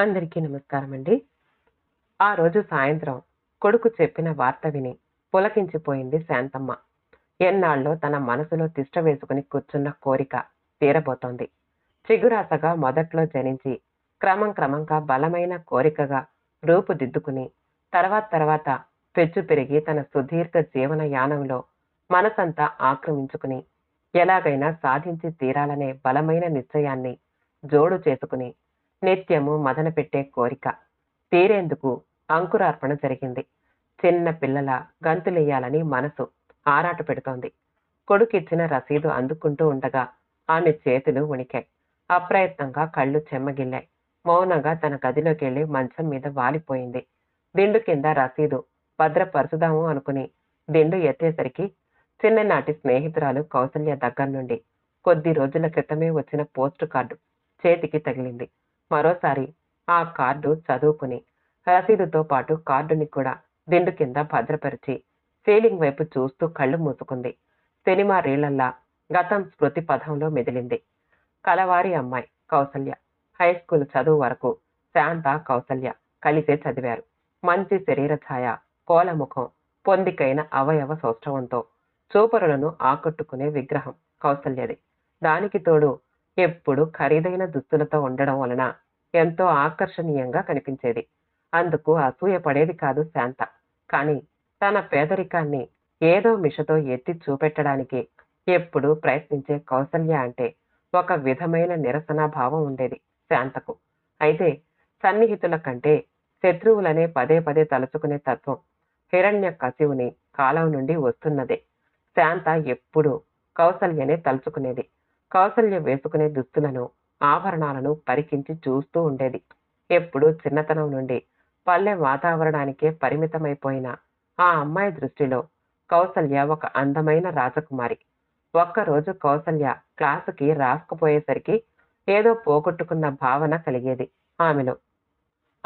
అందరికీ నమస్కారం అండి ఆ రోజు సాయంత్రం కొడుకు చెప్పిన వార్త విని పులకించిపోయింది శాంతమ్మ. ఎన్నాళ్ళో తన మనసులో తిష్ట వేసుకుని కూర్చున్న కోరిక తీరబోతోంది. చిగురాసగా మొదట్లో జనించి క్రమం క్రమంగా బలమైన కోరికగా రూపుదిద్దుకుని తర్వాత తర్వాత పెచ్చు పెరిగి తన సుదీర్ఘ జీవన యానంలో మనసంతా ఆక్రమించుకుని ఎలాగైనా సాధించి తీరాలనే బలమైన నిశ్చయాన్ని జోడు చేసుకుని నిత్యము మదన పెట్టే కోరిక. తీరేందుకు అంకురార్పణ జరిగింది. చిన్న పిల్లల గంతులెయ్యాలని మనసు ఆరాట పెడుతోంది. కొడుకిచ్చిన రసీదు అందుకుంటూ ఉండగా ఆమె చేతులు వణికాయి. అప్రయత్నంగా కళ్ళు చెమ్మగిల్లాయి. మౌనంగా తన గదిలోకి వెళ్ళి మంచం మీద వాలిపోయింది. దిండు కింద రసీదు. భద్రపరచుదాము అనుకుని దిండు ఎత్తేసరికి చిన్ననాటి స్నేహితురాలు కౌసల్య దగ్గర నుండి కొద్ది రోజుల క్రితమే వచ్చిన పోస్టు కార్డు చేతికి తగిలింది. మరోసారి ఆ కార్డు చదువుకుని రసీదుతో పాటు కార్డుని కూడా దిండు కింద భద్రపరిచి సీలింగ్ వైపు చూస్తూ కళ్ళు మూసుకుంది. సినిమా రీళ్ళల్లా గతం స్మృతి పథంలో మెదిలింది. కలవారి అమ్మాయి కౌసల్య. హై స్కూల్ చదువు వరకు శాంత కౌసల్య కలిసే చదివారు. మంచి శరీర ఛాయ కోలముఖం పొందికైన అవయవ సౌష్ఠవంతో చూపరులను ఆకట్టుకునే విగ్రహం కౌసల్యది. దానికి తోడు ఎప్పుడు ఖరీదైన దుస్తులతో ఉండడం వలన ఎంతో ఆకర్షణీయంగా కనిపించేది. అందుకు అసూయ పడేది కాదు శాంత. కానీ తన పేదరికాన్ని ఏదో మిషతో ఎత్తి చూపెట్టడానికి ఎప్పుడు ప్రయత్నించే కౌసల్య అంటే ఒక విధమైన నిరసన భావం ఉండేది శాంతకు. అయితే సన్నిహితుల కంటే శత్రువులనే పదే పదే తలుచుకునే తత్వం హిరణ్య కశివుని కాలం నుండి వస్తున్నదే. శాంత ఎప్పుడు కౌసల్యనే తలుచుకునేది. కౌసల్య వేసుకునే దుస్తులను ఆభరణాలను పరికించి చూస్తూ ఉండేది. ఎప్పుడూ చిన్నతనం నుండి పల్లె వాతావరణానికే పరిమితమైపోయిన ఆ అమ్మాయి దృష్టిలో కౌసల్య ఒక అందమైన రాజకుమారి. ఒక్కరోజు కౌసల్య క్లాసుకి రాసుకుపోయేసరికి ఏదో పోగొట్టుకున్న భావన కలిగేది ఆమెలో.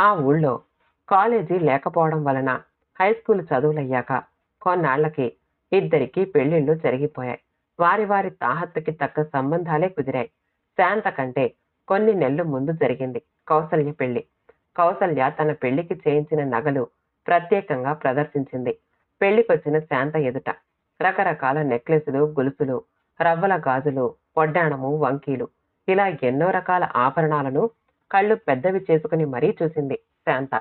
ఆ ఊళ్ళో కాలేజీ లేకపోవడం వలన హై స్కూల్ చదువులయ్యాక కొన్నాళ్ళకి ఇద్దరికి పెళ్ళిళ్ళు జరిగిపోయాయి. వారి వారి తాహత్తుకి తగ్గ సంబంధాలే కుదిరాయి. శాంత కంటే కొన్ని నెలలు ముందు జరిగింది కౌసల్య పెళ్ళి. కౌసల్య తన పెళ్ళికి చేయించిన నగలు ప్రత్యేకంగా ప్రదర్శించింది. పెళ్ళికొచ్చిన శాంత ఎదుట రకరకాల నెక్లెసులు గొలుసులు రవ్వల గాజులు పొడ్డాణము వంకీలు ఇలా ఎన్నో రకాల ఆభరణాలను కళ్ళు పెద్దవి చేసుకుని మరీ చూసింది శాంత.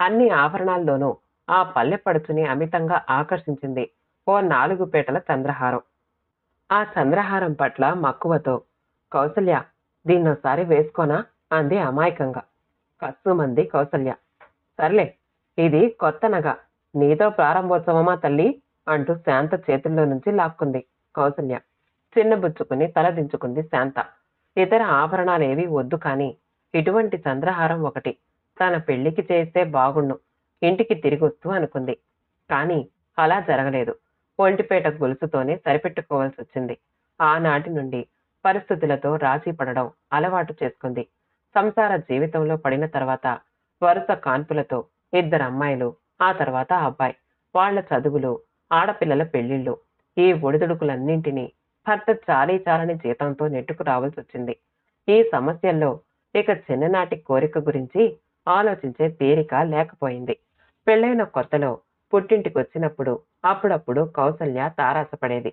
అన్ని ఆభరణాల్లోనూ ఆ పల్లె పడుచుని అమితంగా ఆకర్షించింది ఓ నాలుగు పేటల చంద్రహారం. ఆ చంద్రహారం పట్ల మక్కువతో కౌసల్య దీన్నోసారి వేసుకోనా? అంది అమాయకంగా. కస్సుమంది కౌసల్య. సర్లే ఇది కొత్త నగ. నీతో ప్రారంభోత్సవమా తల్లి? అంటూ శాంత చేతుల్లో నుంచి లాక్కుంది కౌసల్య. చిన్నబుచ్చుకుని తలదించుకుంది శాంత. ఇతర ఆభరణాలేవి వద్దు కాని ఇటువంటి చంద్రహారం ఒకటి. తన పెళ్ళికి చేస్తే బాగుండు. ఇంటికి తిరిగొస్తూ అనుకుంది. కానీ అలా జరగలేదు. ఒంటిపేట గొలుసుతోనే సరిపెట్టుకోవాల్సి వచ్చింది. ఆనాటి నుండి పరిస్థితులతో రాజీ పడడం అలవాటు చేసుకుంది. సంసార జీవితంలో పడిన తర్వాత వరుస కాన్పులతో ఇద్దరు అమ్మాయిలు ఆ తర్వాత అబ్బాయి. వాళ్ళ చదువులు ఆడపిల్లల పెళ్ళిళ్ళు ఈ ఒడిదుడుకులన్నింటినీ భర్త చాలీ చాలని జీతంతో నెట్టుకు రావాల్సి వచ్చింది. ఈ సమస్యల్లో ఇక చిన్ననాటి కోరిక గురించి ఆలోచించే తీరిక లేకపోయింది. పెళ్ళైన కొత్తలో పుట్టింటికి వచ్చినప్పుడు అప్పుడప్పుడు కౌసల్య తారాసపడేది.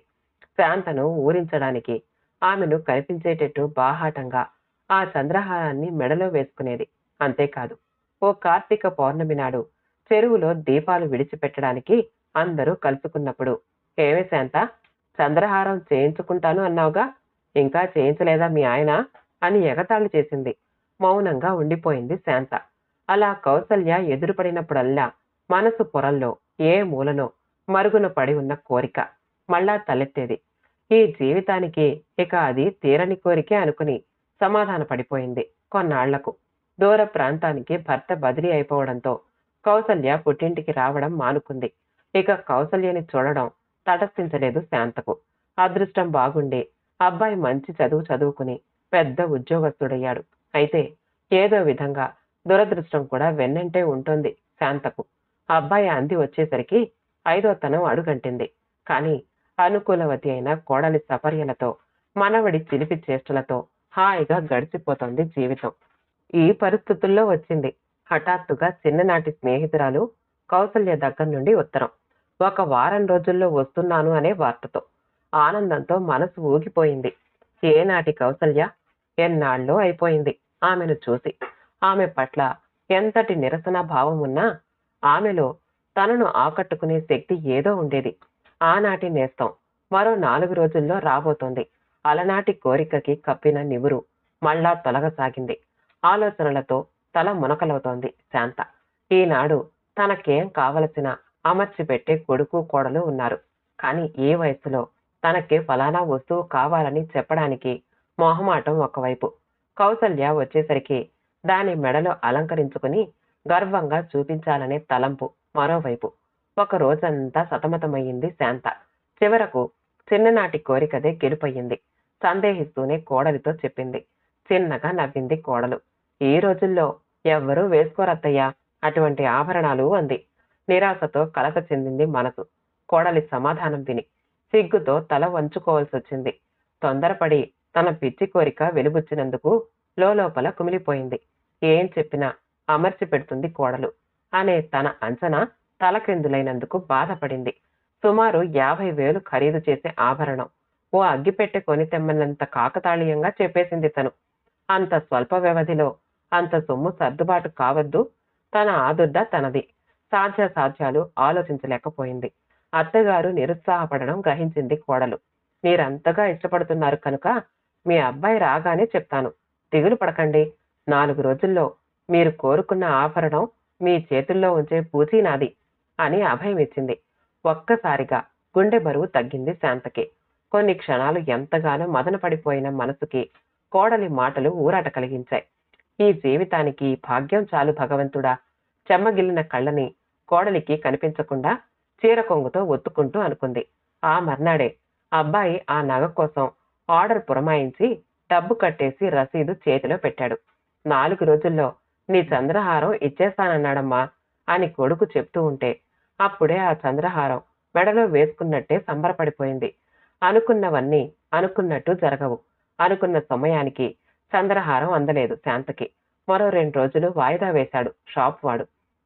శాంతను ఊరించడానికి ఆమెను కనిపించేటట్టు బాహాటంగా ఆ చంద్రహారాన్ని మెడలో వేసుకునేది. అంతేకాదు ఓ కార్తీక పౌర్ణమి నాడు చెరువులో దీపాలు విడిచిపెట్టడానికి అందరూ కలుసుకున్నప్పుడు ఏమే శాంత? చంద్రహారం చేయించుకుంటాను అన్నావుగా? ఇంకా చేయించలేదా మీ ఆయన? అని ఎగతాళి చేసింది. మౌనంగా ఉండిపోయింది శాంత. అలా కౌసల్య ఎదురుపడినప్పుడల్లా మనసు పొరల్లో ఏ మూలనో మరుగున పడి ఉన్న కోరిక. మళ్ళా తలెత్తేది. ఈ జీవితానికి ఇక అది తీరని కోరికే అనుకుని సమాధాన పడిపోయింది కొన్నాళ్ళకు. దూర ప్రాంతానికి భర్త బదిలీ అయిపోవడంతో కౌసల్య పుట్టింటికి రావడం మానుకుంది. ఇక కౌసల్యని చూడడం తటస్థించలేదు శాంతకు. అదృష్టం బాగుండి అబ్బాయి మంచి చదువు చదువుకుని పెద్ద ఉద్యోగస్తుడయ్యాడు. అయితే ఏదో విధంగా దురదృష్టం కూడా వెన్నంటే ఉంటుంది శాంతకు. అబ్బాయి అంది వచ్చేసరికి ఐదో తనం అడుగంటింది. కానీ అనుకూలవతి అయిన కోడలి సపర్యలతో మనవడి చిలిపి చేష్టలతో హాయిగా గడిచిపోతోంది జీవితం. ఈ పరిస్థితుల్లో వచ్చింది. హఠాత్తుగా చిన్ననాటి స్నేహితురాలు కౌసల్య దగ్గర నుండి ఉత్తరం. ఒక వారం రోజుల్లో వస్తున్నాను అనే వార్తతో ఆనందంతో మనసు ఊగిపోయింది. ఏనాటి కౌసల్య? ఎన్నాళ్ళో అయిపోయింది ఆమెను చూసి. ఆమె పట్ల ఎంతటి నిరసన భావం ఉన్నా ఆమెలో తనను ఆకట్టుకునే శక్తి ఏదో ఉండేది. ఆనాటి నేస్తం. మరో నాలుగు రోజుల్లో రాబోతోంది. అలనాటి కోరికకి కప్పిన నివురు మళ్ళా తొలగసాగింది. ఆలోచనలతో తల మునకలవుతోంది శాంత. ఈనాడు తనకేం కావలసిన అమర్చిపెట్టే కొడుకు కోడలు ఉన్నారు. కానీ ఈ వయసులో తనకి ఫలానా వస్తువు కావాలని చెప్పడానికి మొహమాటం ఒకవైపు. కౌసల్య వచ్చేసరికి దాని మెడలో అలంకరించుకుని గర్వంగా చూపించాలనే తలంపు. మరోవైపు ఒక రోజంతా సతమతమయ్యింది శాంత. చివరకు చిన్ననాటి కోరికదే గెలుపయ్యింది. సందేహిస్తూనే కోడలితో చెప్పింది. చిన్నగా నవ్వింది కోడలు. ఈ రోజుల్లో ఎవ్వరూ వేసుకోరత్తయ్యా అటువంటి ఆభరణాలు అంది. నిరాశతో కలత చెందింది మనసు. కోడలి సమాధానం విని సిగ్గుతో తల వంచుకోవాల్సి వచ్చింది తొందరపడి తన పిచ్చి కోరిక వెలుబుచ్చినందుకు లోపల కుమిలిపోయింది. ఏం చెప్పినా అమర్చి పెడుతుంది కోడలు. అనే తన అంచనా తలక్రిందులైనందుకు బాధపడింది. సుమారు యాభై వేలు ఖరీదు చేసే ఆభరణం. ఓ అగ్గిపెట్టె కొని తెమ్మన్నంత కాకతాళీయంగా చెప్పేసింది తను. అంత స్వల్ప వ్యవధిలో అంత సొమ్ము సర్దుబాటు కావద్దు. తన ఆదుర్ద తనది. సాధ్యాసాధ్యాలు ఆలోచించలేకపోయింది. అత్తగారు నిరుత్సాహపడడం గ్రహించింది కోడలు. మీరంతగా ఇష్టపడుతున్నారు కనుక మీ అబ్బాయి రాగానే చెప్తాను. దిగులు పడకండి. నాలుగు రోజుల్లో మీరు కోరుకున్న ఆభరణం మీ చేతుల్లో ఉంచే పూచీ నాది అని అభయం ఇచ్చింది. ఒక్కసారిగా గుండె బరువు తగ్గింది శాంతకి. కొన్ని క్షణాలు ఎంతగానో మదన పడిపోయిన మనసుకి కోడలి మాటలు ఊరాట కలిగించాయి. ఈ జీవితానికి భాగ్యం చాలు భగవంతుడా? చెమ్మగిల్లిన కళ్ళని కోడలికి కనిపించకుండా చీర కొంగుతో ఒత్తుకుంటూ అనుకుంది. ఆ మర్నాడే అబ్బాయి ఆ నగ కోసం ఆర్డర్ పురమాయించి డబ్బు కట్టేసి రసీదు చేతిలో పెట్టాడు. నాలుగు రోజుల్లో నీ చంద్రహారం ఇచ్చేస్తానన్నాడమ్మా అని కొడుకు చెప్తూ ఉంటే అప్పుడే ఆ చంద్రహారం మెడలో వేసుకున్నట్టే సంబరపడిపోయింది. అనుకున్నవన్నీ అనుకున్నట్టు జరగవు. అనుకున్న సమయానికి చంద్రహారం అందలేదు శాంతకి. మరో రెండు రోజులు వాయిదా వేశాడు షాప్ వాడు.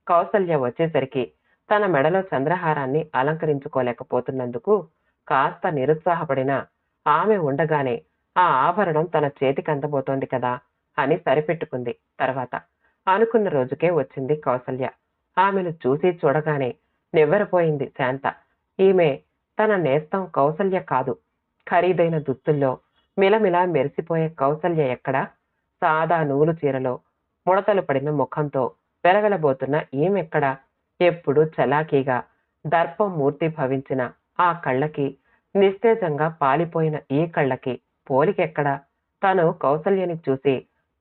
కౌసల్య వచ్చేసరికి తన మెడలో చంద్రహారాన్ని అలంకరించుకోలేకపోతున్నందుకు కాస్త నిరుత్సాహపడిన ఆమె ఉండగానే ఆ ఆభరణం తన చేతికి అందబోతోంది కదా అని సరిపెట్టుకుంది. తర్వాత అనుకున్న రోజుకే వచ్చింది కౌసల్య. ఆమెను చూసి చూడగానే నివ్వెరపోయింది శాంత. ఈమె తన నేస్తం కౌసల్య కాదు. ఖరీదైన దుస్తుల్లో మిలమిలా మెరిసిపోయే కౌసల్య ఎక్కడ? సాదా నూలు చీరలో ముడతలు పడిన ముఖంతో వెలవెలబోతున్న ఈమెక్కడ ఎప్పుడు చలాకీగా దర్పం మూర్తి భవించిన ఆ కళ్ళకి నిస్తేజంగా పాలిపోయిన ఈ కళ్ళకి పోలికెక్కడా తను కౌసల్యని చూసి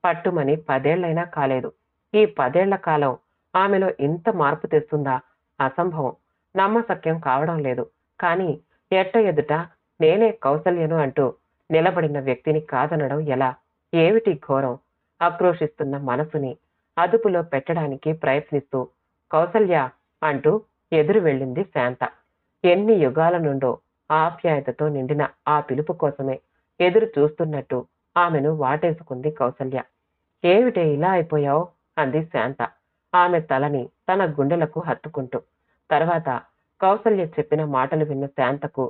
పట్టుమని పదేళ్ళైనా కాలేదు. ఈ పదేళ్ళ కాలం ఆమెలో ఇంత మార్పు తెస్తుందా? అసంభవం. నమ్మసక్యం కావడం లేదు. కానీ ఎట్ట ఎదుట నేనే కౌసల్యను అంటూ నిలబడిన వ్యక్తిని కాదనడం ఎలా? ఏమిటి ఘోరం? ఆక్రోషిస్తున్న మనసుని అదుపులో పెట్టడానికి ప్రయత్నిస్తూ కౌసల్య అంటూ ఎదురు వెళ్ళింది శాంత. ఎన్ని యుగాల నుండో ఆప్యాయతతో నిండిన ఆ పిలుపు కోసమే ఎదురు చూస్తున్నట్టు ఆమెను వాటేసుకుంది కౌసల్య. ఏమిటే ఇలా అయిపోయావు? అంది శాంత. ఆమె తలని తన గుండెలకు హత్తుకుంటూ. తర్వాత కౌసల్య చెప్పిన మాటలు విన్న శాంతకు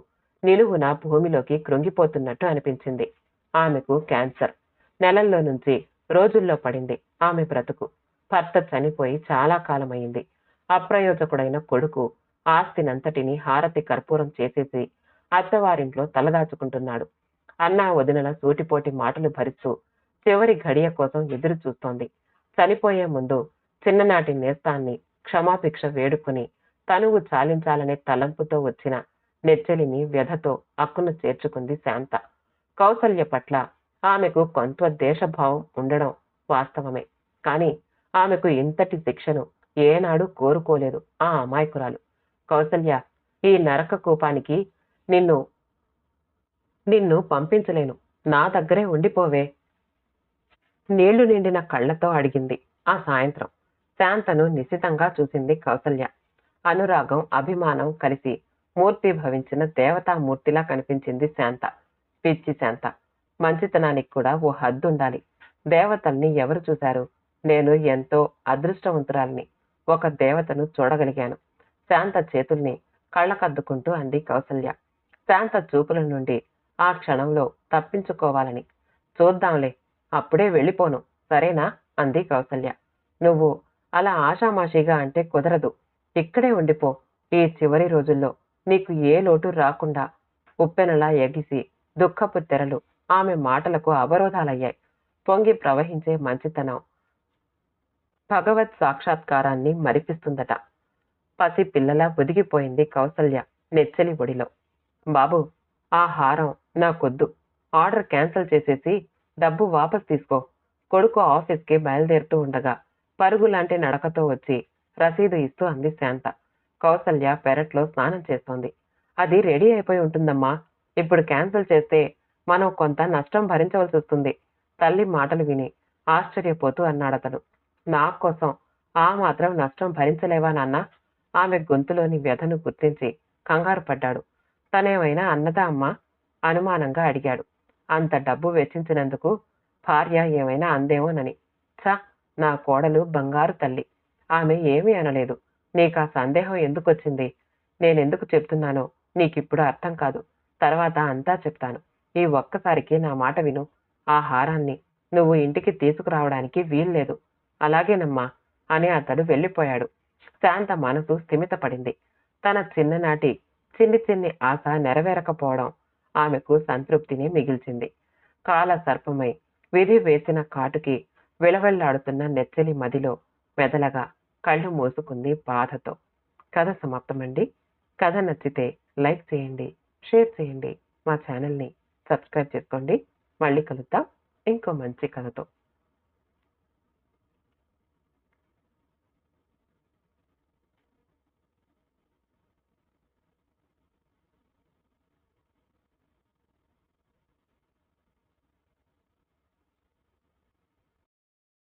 నిలువున భూమిలోకి కృంగిపోతున్నట్టు అనిపించింది. ఆమెకు క్యాన్సర్. నెలల్లో నుంచి రోజుల్లో పడింది ఆమె బ్రతుకు. భర్త చనిపోయి చాలా కాలమైంది అప్రయోజకుడైన కొడుకు ఆస్తినంతటిని హారతి కర్పూరం చేసేసి అత్తవారింట్లో తలదాచుకుంటున్నాడు. అన్నా వదినల సూటిపోటి మాటలు భరిస్తూ చివరి ఘడియ కోసం ఎదురు చూస్తోంది చనిపోయే ముందు చిన్ననాటి నేస్తాన్ని క్షమాభిక్ష వేడుకుని తనువు చాలించాలనే తలంపుతో వచ్చిన నెచ్చెలిని వ్యధతో అక్కును చేర్చుకుంది శాంత. కౌసల్య పట్ల ఆమెకు కొంత దేశభావం ఉండడం వాస్తవమే. కానీ ఆమెకు ఇంతటి శిక్షను ఏనాడు కోరుకోలేదు ఆ అమాయకురాలు. కౌసల్య ఈ నరక కూపానికి నిన్ను నిన్ను పంపించలేను. నా దగ్గరే ఉండిపోవే. నీళ్ళు నిండిన కళ్ళతో అడిగింది. ఆ సాయంత్రం శాంతను నిశితంగా చూసింది కౌసల్య. అనురాగం అభిమానం కలిసి మూర్తి భవించిన దేవతామూర్తిలా కనిపించింది శాంత. పిచ్చి శాంత. మంచితనానికి కూడా ఓ హద్దు ఉండాలి. దేవతల్ని ఎవరు చూశారు? నేను ఎంతో అదృష్టవంతురాలిని ఒక దేవతను చూడగలిగాను. శాంత చేతుల్ని కళ్ళకద్దుకుంటూ అంది కౌసల్య. శాంత చూపుల నుండి ఆ క్షణంలో తప్పించుకోవాలని. చూద్దాంలే అప్పుడే వెళ్ళిపోను. సరేనా? అంది కౌసల్య. నువ్వు అలా ఆషామాషిగా అంటే కుదరదు. ఇక్కడే ఉండిపో ఈ చివరి రోజుల్లో. నీకు ఏ లోటు రాకుండా. ఉప్పెనలా ఎగిసి దుఃఖపు తెరలు ఆమె మాటలకు అవరోధాలయ్యాయి. పొంగి ప్రవహించే మంచితనం భగవత్ సాక్షాత్కారాన్ని మరిపిస్తుందట. పసి పిల్లలా ఒదిగిపోయింది కౌసల్య నెచ్చలి ఒడిలో. బాబు ఆ హారం నాకొద్దు. ఆర్డర్ క్యాన్సిల్ చేసేసి డబ్బు వాపస్ తీసుకో. కొడుకు ఆఫీస్కి బయలుదేరుతూ ఉండగా పరుగు లాంటి నడకతో వచ్చి రసీదు ఇస్తూ అంది శాంత. కౌసల్య పెరట్లో స్నానం చేస్తోంది. అది రెడీ అయిపోయి ఉంటుందమ్మా. ఇప్పుడు క్యాన్సిల్ చేస్తే మనం కొంత నష్టం భరించవలసి వస్తుంది. తల్లి మాటలు విని ఆశ్చర్యపోతూ అన్నాడతను నా కోసం ఆ మాత్రం నష్టం భరించలేవా నాన్న? ఆమె గొంతులోని వ్యధను గుర్తించి కంగారు పడ్డాడు. తనేమైనా అన్నదా అమ్మా? అనుమానంగా అడిగాడు. అంత డబ్బు వెచ్చించినందుకు భార్య ఏమైనా అందేమోనని. చ నా కోడలు బంగారు తల్లి. ఆమె ఏమీ అనలేదు. నీకు ఆ సందేహం ఎందుకొచ్చింది? నేనెందుకు చెప్తున్నానో నీకిప్పుడు అర్థం కాదు. తర్వాత అంతా చెప్తాను. ఈ ఒక్కసారికి నా మాట విను. ఆ హారాన్ని నువ్వు ఇంటికి తీసుకురావడానికి వీల్లేదు. అలాగేనమ్మా అని అతడు వెళ్ళిపోయాడు. శాంత మనసు స్థిమితపడింది. తన చిన్ననాటి చిన్ని చిన్ని ఆశ నెరవేరకపోవడం ఆమెకు సంతృప్తిని మిగిల్చింది. కాల సర్పమై విధి వేసిన కాటుకి విలవెల్లాడుతున్న నెచ్చలి మదిలో మెదలగా కళ్ళు మూసుకుంది బాధతో. కథ సమాప్తమండి. కథ నచ్చితే లైక్ చేయండి షేర్ చేయండి. మా ఛానల్ని సబ్స్క్రైబ్ చేసుకోండి. మళ్ళీ కలుద్దాం. ఇంకో మంచి కథతో.